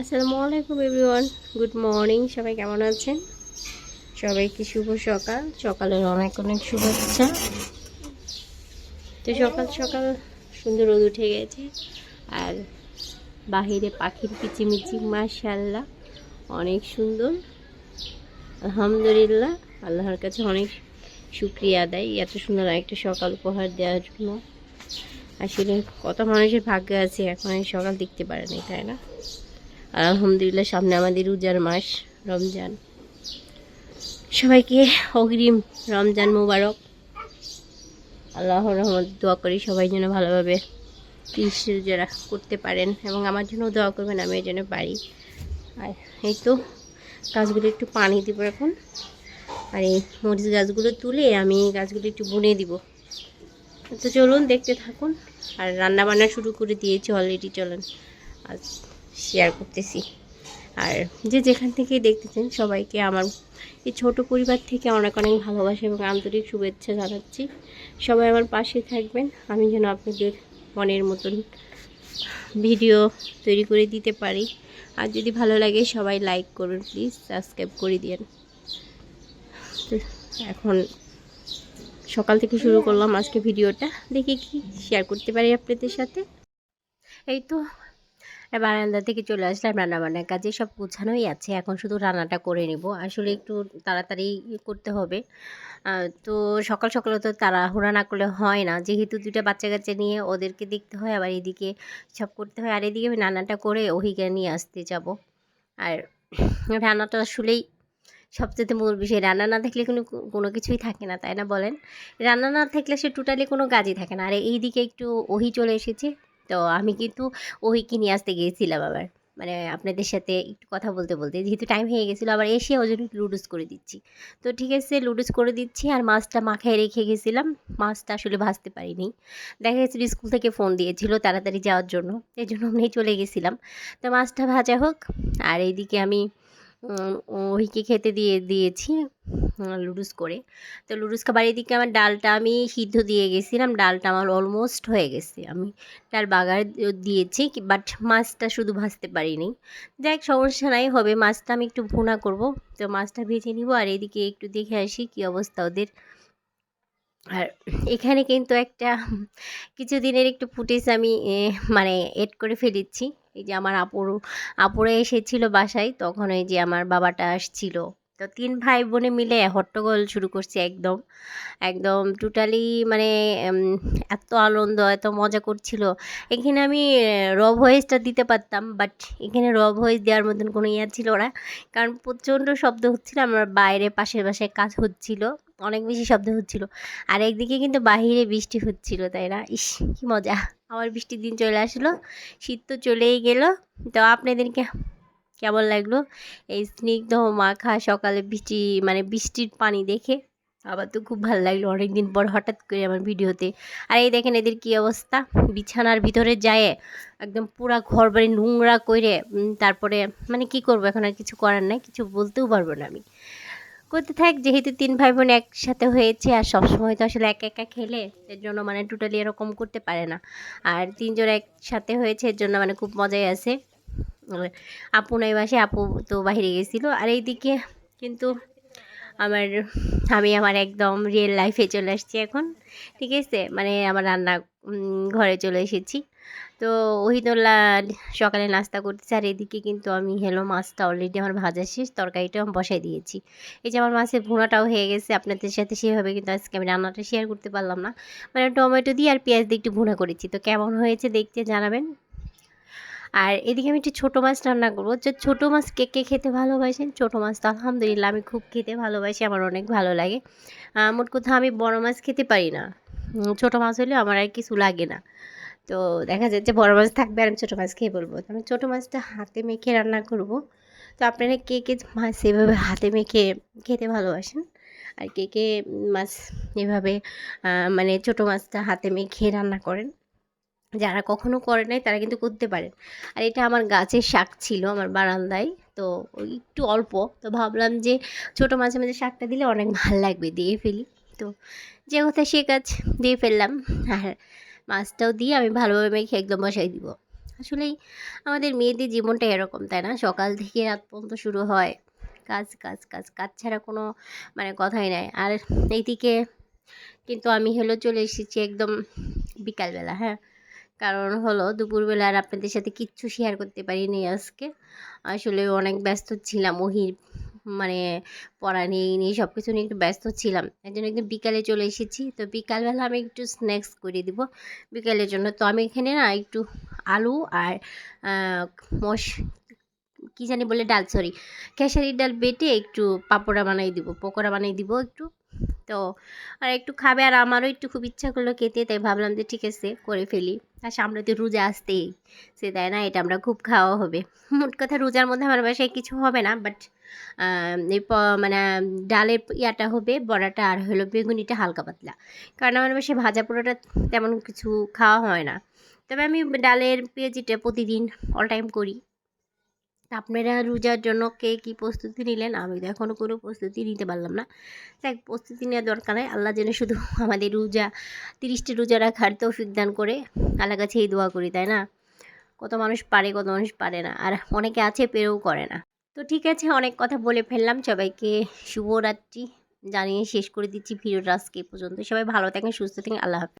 আসসালামু আলাইকুম everyone. Good morning, সবাই কেমন আছেন? সবাইকে শুভ সকাল। সকালের অনেক অনেক শুভেচ্ছা। তো সকাল সকাল সুন্দর রোদ উঠে গেছে। আর বাহিরে পাখির কিচিমিচি মাশাল্লাহ অনেক সুন্দর। আলহামদুলিল্লাহ, আল্লাহর কাছে অনেক শুক্রিয়া আদায়। এত সুন্দর একটা সকাল উপহার দেওয়ার জন্য। আসলে কত মানুষের ভাগ্য আছে, এখন সকাল দেখতে পারেনি, তাই না? আর আলহামদুলিল্লাহ, সামনে আমাদের রোজার মাস, রমজান। সবাইকে অগ্রিম রমজান মুবারক। আল্লাহ রহমত, দোয়া করি সবাই যেন ভালোভাবে তিরিশ রোজারা করতে পারেন এবং আমার জন্য দোয়া করবেন আমি জন্য পারি। আর এই তো, গাছগুলো একটু পানি দিব এখন। আর এই মরিচ গাছগুলো তুলে আমি গাছগুলো একটু বুনে দিব। তো চলুন, দেখতে থাকুন। আর রান্না বান্না শুরু করে দিয়েছি অলরেডি চলেন। আর শেয়ার করতেছি। আর যে যেখান থেকে দেখতেছেন সবাইকে আমার এই ছোট পরিবার থেকে অনেক অনেক ভালোবাসা এবং আন্তরিক শুভেচ্ছা জানাচ্ছি। সবাই আমার পাশে থাকবেন। আমি যেন আপনাদের মনের মতন ভিডিও তৈরি করে দিতে পারি। আর যদি ভালো লাগে সবাই লাইক করুন প্লিজ সাবস্ক্রাইব করে দিন তো এখন সকাল থেকে শুরু করলাম আজকে ভিডিওটা। দেখি কি শেয়ার করতে পারি আপনাদের সাথে। এই তো বারান্দা থেকে চলে আসলাম রান্নাবান্নার কাজে, সব গুছানোই আছে। এখন শুধু রান্নাটা করে নেব। আসলে একটু তাড়াতাড়ি করতে হবে। তো সকাল সকালে তো তাড়াহুড়া না করলে হয় না। যেহেতু দুটো বাচ্চা কাচ্চা নিয়ে ওদেরকে দেখতে হয়, আবার এদিকে সব করতে হয়। আর এদিকে আমি রান্নাটা করে ওহিকে নিয়ে আসতে যাব। আর রান্নাটা আসলেই সবচেয়ে মূল বিষয়। রান্না না থাকলে কোনো কোনো কিছুই থাকে না, তাই না বলেন? রান্না না থাকলে সে টোটালি কোনো কাজই থাকে না। আর এইদিকে একটু ওহি চলে এসেছে। তো আমি কিন্তু ওহিকে নিয়ে আসতে গিয়েছিলাম আবার। মানে আপনাদের সাথে একটু কথা বলতে বলতে। যেহেতু টাইম হয়ে গেছিল, আবার এসে ওই জন্য লুডুস করে দিচ্ছি। তো ঠিক আছে লুডুস করে দিচ্ছি আর মাছটা মাখায় রেখে গেছিলাম। মাছটা আসলে ভাজতে পারিনি। দেখা গেছিল স্কুল থেকে ফোন দিয়েছিল তাড়াতাড়ি যাওয়ার জন্য। এই জন্য আমি চলে গেছিলাম। তো মাছটা ভাজা হোক। আর এইদিকে আমি ওইকে খেতে দিয়ে, দিয়েছি। লুডুস করে। তো লুডুস খাবার এদিকে আমার ডালটা আমি সিদ্ধ দিয়ে গেছিলাম। ডালটা আমার অলমোস্ট হয়ে গেছে। আমি ডাল বাগার দিয়েছি বাট মাছটা শুধু ভাজতে পারিনি। যাই সমস্যা নাই, হবে। মাছটা আমি একটু ভুনা করব। তো মাছটা ভেজে নিব, আর এদিকে একটু দেখে আসি কি অবস্থা ওদের। আর এখানে কিন্তু একটা কিছুদিনের একটু ফুটেজ আমি মানে এড করে ফেলেছি। এই যে আমার আপুর আপুরা এসেছিল বাসায়, তখন এই যে আমার বাবাটা আসছিল। তো তিন ভাই বোনে মিলে হট্টগোল শুরু করছে একদম। একদম টোটালি মানে এত আনন্দ, এত মজা করছিল। এখানে আমি র ভয়েসটা দিতে পারতাম বাট এখানে র ভয়েস দেওয়ার মতন কোনো ইয়ে ছিল না। কারণ প্রচণ্ড শব্দ হচ্ছিল, আমার বাইরে পাশের বাসায় কাজ হচ্ছিল, অনেক বেশি শব্দ হচ্ছিল। আর একদিকে কিন্তু বাহিরে বৃষ্টি হচ্ছিল, তাই না? ইস, কি মজা। আবার বৃষ্টির দিন চলে আসলো, শীত তো চলেই গেল। তো আপনাদেরকে কেমন লাগল? এই স্নিগ্ধ মাখা সকালে বৃষ্টি মানে বৃষ্টির পানি দেখে আবার তো খুব ভালো লাগল অনেক দিন পর হঠাৎ করে আমার ভিডিওতে। আর এই দেখেন এদের কি অবস্থা? বিছানার ভিতরে যায় একদম পুরা ঘর বাড়ি নোংরা করে তারপরে মানে কি করব এখন আর কিছু করার নাই, কিছু বলতেও পারব না আমি। করতে থাক, যেহেতু তিন ভাই বোন একসাথে হয়েছে আর সবসময় তো আসলে একা একা খেলে, এর জন্য মানে টোটালি এরকম করতে পারে না। আর তিনজন একসাথে হয়েছে, এর জন্য মানে খুব মজাই আছে। আপু নাই বাসে আপু তো বাইরে গেছিল। আর এইদিকে কিন্তু আমার, আমি আমার একদম রিয়েল লাইফে চলে আসছি এখন, ঠিক আছে? মানে আমার রান্না ঘরে চলে এসেছি। তো ওহিদুল্লাহ সকালে নাস্তা করতেছে, আর এদিকে কিন্তু আমি হেলো মাছটা অলরেডি আমার ভাজা শেষ, তরকারিটাও আমি বসাই দিয়েছি। এই যে আমার মাছের ভুনাটাও হয়ে গেছে, আপনাদের সাথে সেভাবে কিন্তু আজকে আমি রান্নাটা শেয়ার করতে পারলাম না। মানে টমেটো দিয়ে আর পেঁয়াজ দিয়ে একটু ভুনা করেছি। তো কেমন হয়েছে দেখতে জানাবেন। আর এদিকে আমি একটু ছোটো মাছ রান্না করব। যে ছোটো মাছ কে কে খেতে ভালোবাসেন? ছোটো মাছ তো আলহামদুলিল্লাহ আমি খুব খেতে ভালোবাসি, আমার অনেক ভালো লাগে। মোট কথা আমি বড় মাছ খেতে পারি না। ছোটো মাছ হলে আমার আর কিছু লাগে না। তো দেখা যাচ্ছে বড় মাছ থাকবে আর আমি ছোটো মাছ খেয়ে বলব। আমি ছোটো মাছটা হাতে মেখে রান্না করব। তো আপনারা কে কে মাছ এভাবে হাতে মেখে খেতে ভালোবাসেন? আর কে কে মাছ এভাবে মানে ছোটো মাছটা হাতে মেখে রান্না করেন? যারা কখনো করে নাই, তারা কিন্তু করতে পারেন আর এটা আমার গাছের শাক ছিল আমার বারান্দায়, তো একটু অল্প। তো ভাবলাম যে ছোটো মাঝে মাঝে শাকটা দিলে অনেক ভালো লাগবে, দিয়ে ফেলি। তো যে কথা সে কাজ দিয়ে ফেললাম, আর মাছটাও দিয়ে আমি ভালোভাবে মেখে একদম বসাই দিব। আসলেই আমাদের মেয়েদের জীবনটা এরকম, তাই না? সকাল থেকে রাত পর্যন্ত শুরু হয়, কাজ কাজ কাজ কাজ ছাড়া কোনো মানে কথাই নাই। আর এইদিকে কিন্তু আমি হলো চলে এসেছি একদম বিকালবেলা হ্যাঁ? কারণ হলো দুপুরবেলা আর আপনাদের সাথে কিচ্ছু শেয়ার করতে পারিনি আজকে। আসলে অনেক ব্যস্ত ছিলাম ওহির মানে পড়া নিয়ে নিয়ে সব কিছু নিয়ে একটু ব্যস্ত ছিলাম। এই জন্য একদম বিকালে চলে এসেছি। তো বিকালবেলা আমি একটু স্ন্যাক্স করে দিব। বিকালের জন্য তো আমি এখানে না একটু আলু আর মশ, কী জানি বলে ডাল সরি খেসারির ডাল বেটে একটু পাপড়া বানাই দিব, পকোড়া বানাই দিব একটু। তো, আর একটু খাবে আর আমারও একটু খুব ইচ্ছা করল খেতে, তাই ভাবলাম যে ঠিক আছে, করে ফেলি। আর সামনে তো রোজা আসতেই। সে তাই না, এটা আমরা খুব খাওয়া হবে। মোট কথা রোজার মধ্যে আমার বাসায় কিছু হবে না বাট এই মানে ডালের ইয়াটা হবে, বড়াটা, আর হলো বেগুনিটা হালকা পাতলা। কারণ আমার বাসায় ভাজা পোড়াটা তেমন কিছু খাওয়া হয় না। তবে আমি ডালের পেঁয়াজিটা প্রতিদিন অল টাইম করি। আপনারা রোজার জন্য কে কী প্রস্তুতি নিলেন? আমি তো এখনও কোনো প্রস্তুতি নিতে পারলাম না। দেখ প্রস্তুতি নেওয়ার দরকার নেই। আল্লাহ যেন শুধু আমাদের রোজা, তিরিশটা রোজা রাখার তৌফিক দান করে আল্লাহ কাছে এই দোয়া করি, তাই না? কত মানুষ পারে, কত মানুষ পারে না। আর অনেকে আছে, পেরেও করে না। তো ঠিক আছে, অনেক কথা বলে ফেললাম। সবাইকে শুভরাত্রি। জানিয়ে শেষ করে দিচ্ছি ভিডিওটা আজকে পর্যন্ত। সবাই ভালো থাকেন, সুস্থ থাকেন। আল্লাহ হাফেজ।